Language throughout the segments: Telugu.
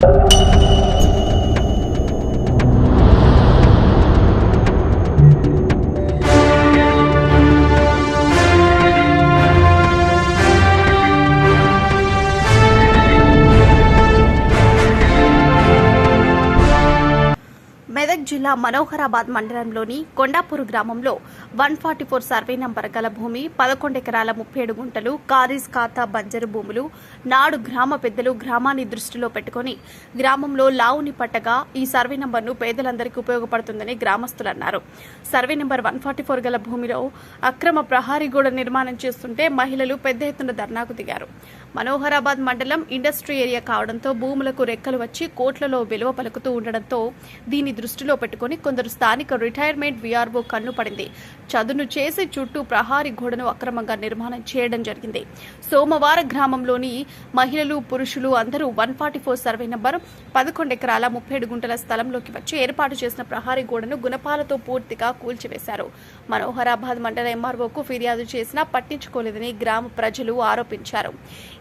you. మెదక్ జిల్లా మనోహరాబాద్ మండలంలోని కొండాపూర్ గ్రామంలో one forty four survey number గల భూమి పదకొండు ఎకరాల ముప్పై ఏడు గుంటలు కారీస్ ఖాతా బంజరు భూములు నాడు గ్రామ పెద్దలు గ్రామాన్ని దృష్టిలో పెట్టుకుని గ్రామంలో లావుని పట్టగా ఈ సర్వే నంబర్ను పేదలందరికీ ఉపయోగపడుతుందని గ్రామస్తులు అన్నారు. Survey number one forty four గల భూమిలో అక్రమ ప్రహారీ గోడ నిర్మాణం చేస్తుంటే మహిళలు పెద్ద ఎత్తున ధర్నాకు దిగారు. మనోహరాబాద్ మండలం ఇండస్ట్రీ ఏరియా కావడంతో భూములకు రెక్కలు వచ్చి కోట్లలో విలువ పలుకుతూ ఉండడంతో దీని దృష్టి దృష్టిలో పెట్టుకుని కొందరు స్థానిక రిటైర్మెంట్ వీఆర్ఓ కన్ను పడింది. చదును చేసి చుట్టూ ప్రహారీ గోడను అక్రమంగా నిర్మాణం చేయడం జరిగింది. సోమవారం గ్రామంలోని మహిళలు పురుషులు అందరూ one forty four survey number పదకొండు ఎకరాల ముప్పై ఏడు గుంటల స్థలంలోకి వచ్చి ఏర్పాటు చేసిన ప్రహారీ గోడను గుణపాలతో పూర్తిగా కూల్చివేశారు. మనోహరాబాద్ మండల ఎంఆర్ఓకు ఫిర్యాదు చేసినా పట్టించుకోలేదని గ్రామ ప్రజలు ఆరోపించారు.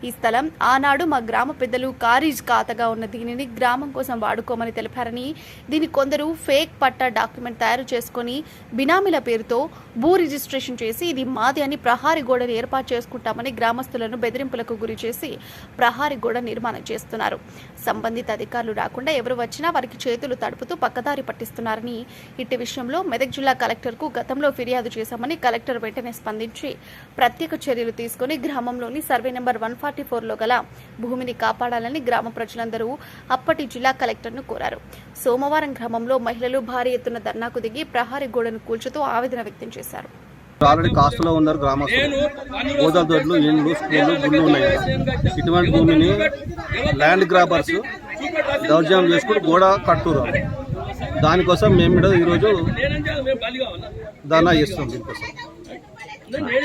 ఈ స్థలం ఆనాడు మా గ్రామ పెద్దలు కారీజ్ ఖాతగా ఉన్న దీనిని గ్రామం కోసం వాడుకోమని తెలిపారని దీని కొందరు ఫేక్ పట్టా డాక్యుమెంట్ తయారు చేసుకుని బినామీల పేరుతో భూ రిజిస్ట్రేషన్ చేసి ఇది మాది అని ప్రహారీ గోడను ఏర్పాటు చేసుకుంటామని గ్రామస్తులను బెదిరింపులకు గురి చేసి ప్రహారీ గోడ నిర్మాణం చేస్తున్నారు. సంబంధిత అధికారులు రాకుండా ఎవరు వచ్చినా వారికి చేతులు తడుపుతూ పక్కదారి పట్టిస్తున్నారని ఇట్టి విషయంలో మెదక్ జిల్లా కలెక్టర్కు గతంలో ఫిర్యాదు చేశామని కలెక్టర్ వెంటనే స్పందించి ప్రత్యేక చర్యలు తీసుకుని గ్రామంలోని సర్వే నెంబర్ వన్ ఫార్టీ ఫోర్లో గల భూమిని కాపాడాలని గ్రామ ప్రజలందరూ అప్పటి జిల్లా కలెక్టర్ను కోరారు. సోమవారం గ్రామంలో మహిళలు భారీ ఎత్తున ధర్నాకు దిగి ప్రహారీ గోడను కూల్చుతూ ఆవేదన వ్యక్తం చేశారు. ఆల్రెడీ కాస్ట్లో ఉన్నారు గ్రామస్తులు. గోదాల దొడ్లు ఇండ్లు స్కూళ్ళు గుళ్ళు ఉన్నాయి. ఇటువంటి భూమిని ల్యాండ్ గ్రాబర్స్ దౌర్జన్యం చేసుకుని గోడ కట్టున్నారు దానికోసం మేము కూడా ఈరోజు ధర్నా చేస్తాం దీనికోసం.